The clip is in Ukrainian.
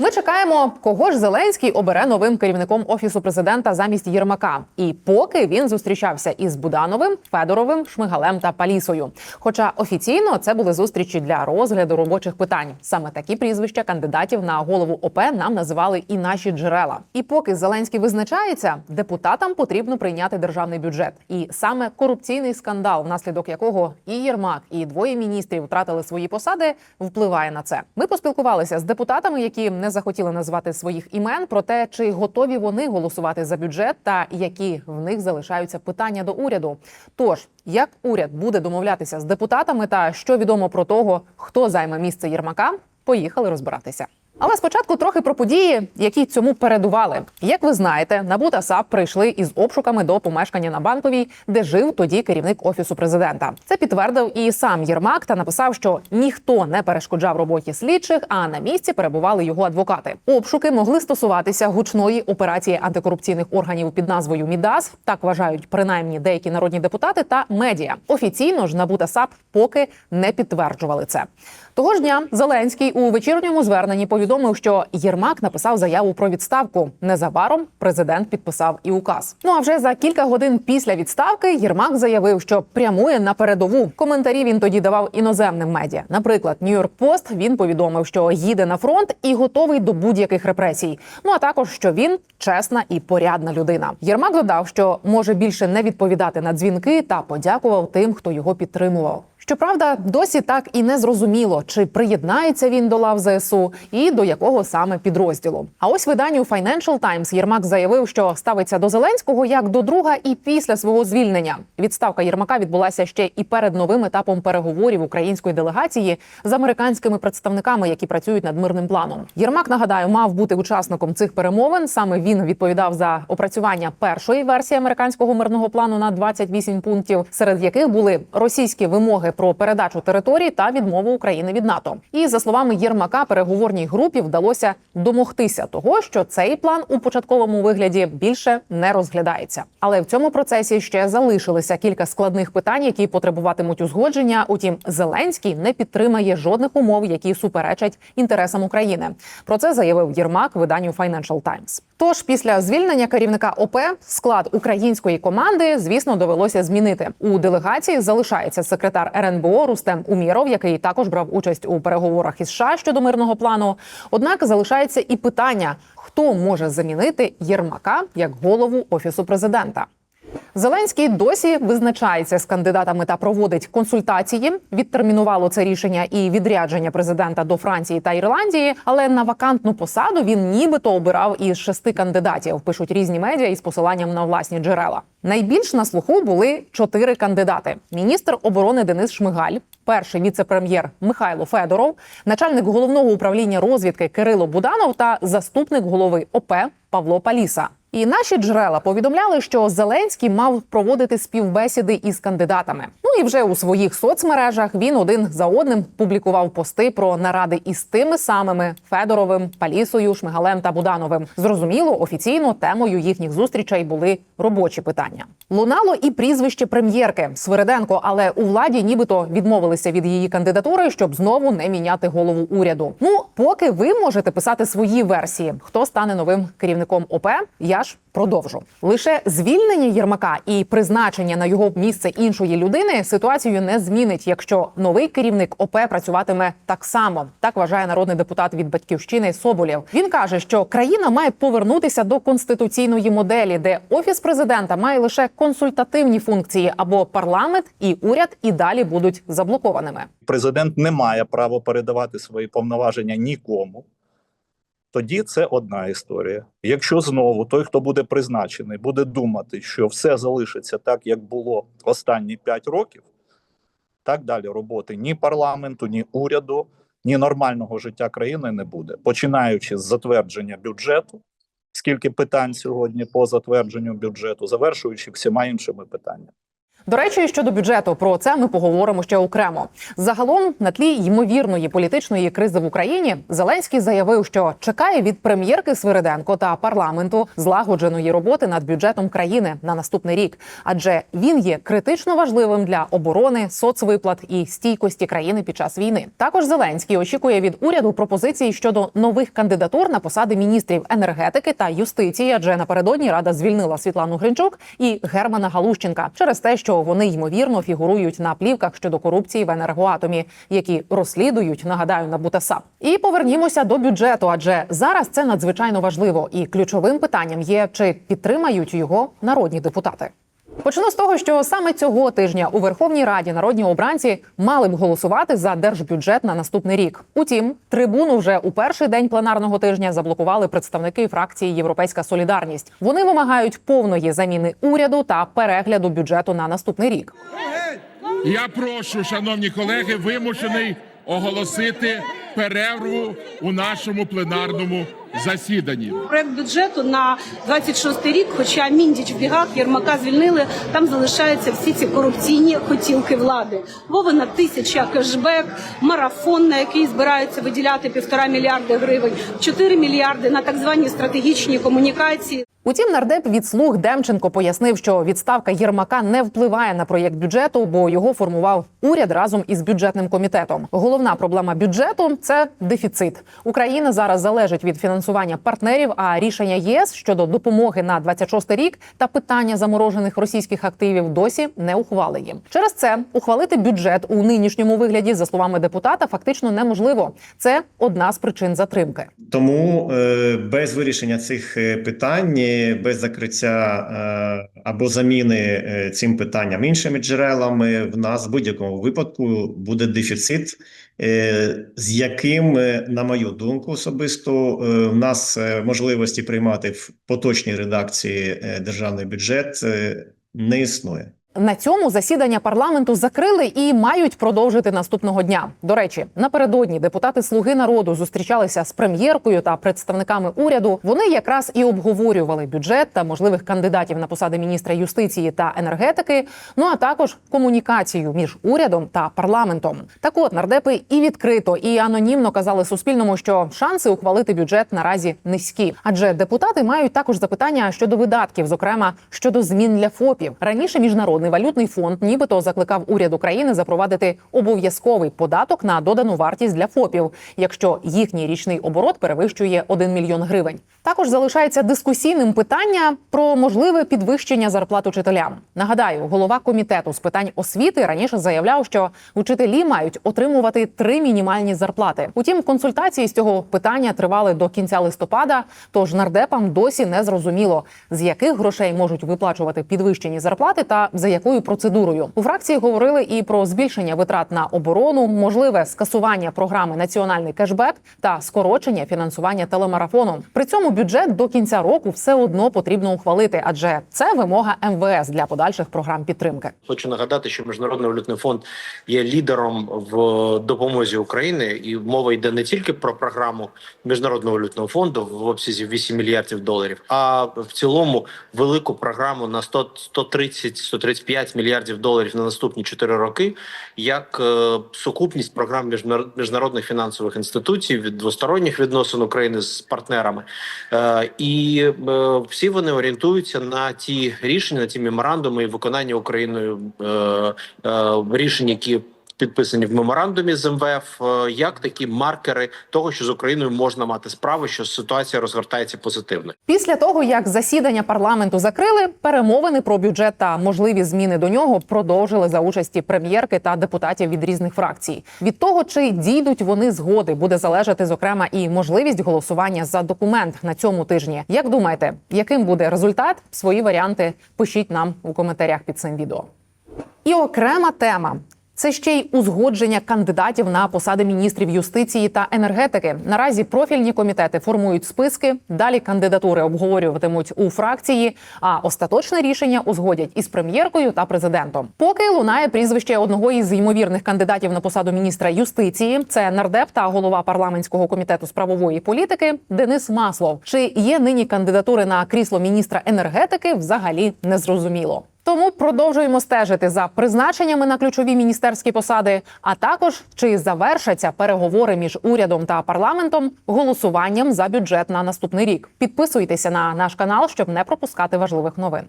Ми чекаємо, кого ж Зеленський обере новим керівником офісу президента замість Єрмака. І поки він зустрічався із Будановим, Федоровим, Шмигалем та Палісою. Хоча офіційно це були зустрічі для розгляду робочих питань. Саме такі прізвища кандидатів на голову ОП нам називали і наші джерела. І поки Зеленський визначається, депутатам потрібно прийняти державний бюджет. І саме корупційний скандал, внаслідок якого і Єрмак, і двоє міністрів втратили свої посади, впливає на це. Ми поспілкувалися з депутатами, які не захотіли назвати своїх імен, про те, чи готові вони голосувати за бюджет, та які в них залишаються питання до уряду. Тож як уряд буде домовлятися з депутатами, та що відомо про того, хто займе місце Єрмака, поїхали розбиратися. Але спочатку трохи про події, які цьому передували. Як ви знаєте, НАБУ та САП прийшли із обшуками до помешкання на банковій, де жив тоді керівник офісу президента. Це підтвердив і сам Єрмак та написав, що ніхто не перешкоджав роботі слідчих, а на місці перебували його адвокати. Обшуки могли стосуватися гучної операції антикорупційних органів під назвою Мідас. Так вважають принаймні деякі народні депутати та медіа. Офіційно ж НАБУ та САП поки не підтверджували це. Того ж дня Зеленський у вечірньому зверненні повідомив, що Єрмак написав заяву про відставку. Незабаром президент підписав і указ. Ну а вже за кілька годин після відставки Єрмак заявив, що прямує на передову. Коментарі він тоді давав іноземним медіа. Наприклад, Нью-Йорк Пост він повідомив, що їде на фронт і готовий до будь-яких репресій. Ну а також що він чесна і порядна людина. Єрмак додав, що може більше не відповідати на дзвінки та подякував тим, хто його підтримував. Щоправда, досі так і не зрозуміло, чи приєднається він до лав ЗСУ і до якого саме підрозділу. А ось виданню Financial Times Єрмак заявив, що ставиться до Зеленського як до друга і після свого звільнення. Відставка Єрмака відбулася ще і перед новим етапом переговорів української делегації з американськими представниками, які працюють над мирним планом. Єрмак нагадаю, мав бути учасником цих перемовин. Саме він відповідав за опрацювання першої версії американського мирного плану на 28 пунктів, серед яких були російські вимоги про передачу територій та відмову України від НАТО. І за словами Єрмака, переговорній групі вдалося домогтися того, що цей план у початковому вигляді більше не розглядається. Але в цьому процесі ще залишилися кілька складних питань, які потребуватимуть узгодження. Утім, Зеленський не підтримає жодних умов, які суперечать інтересам України. Про це заявив Єрмак виданню Financial Times. Тож після звільнення керівника ОП склад української команди, звісно, довелося змінити. У делегації залишається секретар РНБО Рустем Уміров, який також брав участь у переговорах із США щодо мирного плану. Однак залишається і питання: хто може замінити Єрмака як голову офісу президента. Зеленський досі визначається з кандидатами та проводить консультації. Відтермінувало це рішення і відрядження президента до Франції та Ірландії. Але на вакантну посаду він нібито обирав із шести кандидатів. Пишуть різні медіа із посиланням на власні джерела. Найбільш на слуху були чотири кандидати: міністр оборони Денис Шмигаль, перший віце-прем'єр Михайло Федоров, начальник головного управління розвідки Кирило Буданов та заступник голови ОП Павло Паліса. І наші джерела повідомляли, що Зеленський мав проводити співбесіди із кандидатами. Ну і вже у своїх соцмережах він один за одним публікував пости про наради із тими самими Федоровим, Палісою, Шмигалем та Будановим. Зрозуміло, офіційно темою їхніх зустрічей були робочі питання. Лунало і прізвище прем'єрки Свириденко, але у владі нібито відмовилися від її кандидатури, щоб знову не міняти голову уряду. Ну, поки ви можете писати свої версії, хто стане новим керівником ОП, я ж продовжу. Лише звільнення Єрмака і призначення на його місце іншої людини ситуацію не змінить, якщо новий керівник ОП працюватиме так само. Так вважає народний депутат від батьківщини Соболєв. Він каже, що країна має повернутися до конституційної моделі, де офіс президента має лише консультативні функції, або парламент і уряд і далі будуть заблокованими. Президент не має права передавати свої повноваження нікому. Тоді це одна історія. Якщо знову той, хто буде призначений, буде думати, що все залишиться так, як було останні 5 років, так далі роботи ні парламенту, ні уряду, ні нормального життя країни не буде. Починаючи з затвердження бюджету, скільки питань сьогодні по затвердженню бюджету, завершуючи всіма іншими питаннями. До речі, щодо бюджету, про це ми поговоримо ще окремо. Загалом, на тлі ймовірної політичної кризи в Україні, Зеленський заявив, що чекає від прем'єрки Свириденко та парламенту злагодженої роботи над бюджетом країни на наступний рік, адже він є критично важливим для оборони, соцвиплат і стійкості країни під час війни. Також Зеленський очікує від уряду пропозицій щодо нових кандидатур на посади міністрів енергетики та юстиції, адже напередодні рада звільнила Світлану Гринчук і Германа Галущенка через те, що вони ймовірно фігурують на плівках щодо корупції в енергоатомі, які розслідують, нагадаю, на БУТАСАП. І повернімося до бюджету, адже зараз це надзвичайно важливо, і ключовим питанням є чи підтримають його народні депутати. Почну з того, що саме цього тижня у Верховній Раді народні обранці мали б голосувати за держбюджет на наступний рік. Утім, трибуну вже у перший день пленарного тижня заблокували представники фракції Європейська Солідарність. Вони вимагають повної заміни уряду та перегляду бюджету на наступний рік. Я прошу, шановні колеги, вимушений оголосити перерву у нашому пленарному засіданні. Проект бюджету на 26 рік, хоча Міндіч в бігах, Єрмака звільнили, там залишаються всі ці корупційні хотілки влади. Вовина тисяча кешбек, марафон, на який збираються виділяти півтора мільярди гривень, 4 мільярди на так звані стратегічні комунікації. Утім, нардеп від слуг Демченко пояснив, що відставка Єрмака не впливає на проєкт бюджету, бо його формував уряд разом із бюджетним комітетом. Головна проблема бюджету це дефіцит. Україна зараз залежить від фінансування партнерів. А рішення ЄС щодо допомоги на 26 рік та питання заморожених російських активів досі не ухвалені. Через це ухвалити бюджет у нинішньому вигляді, за словами депутата, фактично неможливо. Це одна з причин затримки. Тому е, без вирішення цих е, питань, е, без закриття або заміни цим питанням іншими джерелами, в нас в будь-якому випадку буде дефіцит, з яким, е, на мою думку, особисто е, в нас е, можливості приймати в поточній редакції е, державний бюджет е, не існує. На цьому засідання парламенту закрили і мають продовжити наступного дня. До речі, напередодні депутати Слуги народу зустрічалися з прем'єркою та представниками уряду. Вони якраз і обговорювали бюджет та можливих кандидатів на посади міністра юстиції та енергетики. Ну а також комунікацію між урядом та парламентом. Так от нардепи і відкрито, і анонімно казали Суспільному, що шанси ухвалити бюджет наразі низькі, адже депутати мають також запитання щодо видатків, зокрема щодо змін для ФОПів. Раніше міжнародний валютний фонд, нібито закликав уряд України запровадити обов'язковий податок на додану вартість для ФОПів, якщо їхній річний оборот перевищує 1 мільйон гривень. Також залишається дискусійним питання про можливе підвищення зарплат учителям. Нагадаю, голова комітету з питань освіти раніше заявляв, що учителі мають отримувати три мінімальні зарплати. Утім, консультації з цього питання тривали до кінця листопада. Тож нардепам досі не зрозуміло, з яких грошей можуть виплачувати підвищені зарплати та за якою процедурою. У фракції говорили і про збільшення витрат на оборону, можливе скасування програми Національний кешбек та скорочення фінансування телемарафону. При цьому бюджет до кінця року все одно потрібно ухвалити, адже це вимога МВС для подальших програм підтримки. Хочу нагадати, що міжнародний валютний фонд є лідером в допомозі Україні, і мова йде не тільки про програму міжнародного валютного фонду в обсязі 8 мільярдів доларів, а в цілому велику програму на 100, 130-135 мільярдів доларів на наступні 4 роки, як е, сукупність програм міжнар- міжнародних фінансових інституцій від двосторонніх відносин України з партнерами. Е, і е, всі вони орієнтуються на ті рішення, на ті меморандуми і виконання Україною рішень, які підписані в меморандумі з МВФ, е, як такі маркери того, що з Україною можна мати справу, що ситуація розгортається позитивно. Після того, як засідання парламенту закрили, перемовини про бюджет та можливі зміни до нього продовжили за участі прем'єрки та депутатів від різних фракцій. Від того, чи дійдуть вони згоди, буде залежати зокрема і можливість голосування за документ на цьому тижні. Як думаєте, яким буде результат? Свої варіанти пишіть нам у коментарях під цим відео. І окрема тема. Це ще й узгодження кандидатів на посади міністрів юстиції та енергетики. Наразі профільні комітети формують списки. Далі кандидатури обговорюватимуть у фракції. А остаточне рішення узгодять із прем'єркою та президентом. Поки лунає прізвище одного із ймовірних кандидатів на посаду міністра юстиції. Це нардеп та голова парламентського комітету з правової політики Денис Маслов. Чи є нині кандидатури на крісло міністра енергетики? Взагалі не зрозуміло. Тому продовжуємо стежити за призначеннями на ключові міністерські посади, а також чи завершаться переговори між урядом та парламентом голосуванням за бюджет на наступний рік. Підписуйтеся на наш канал, щоб не пропускати важливих новин.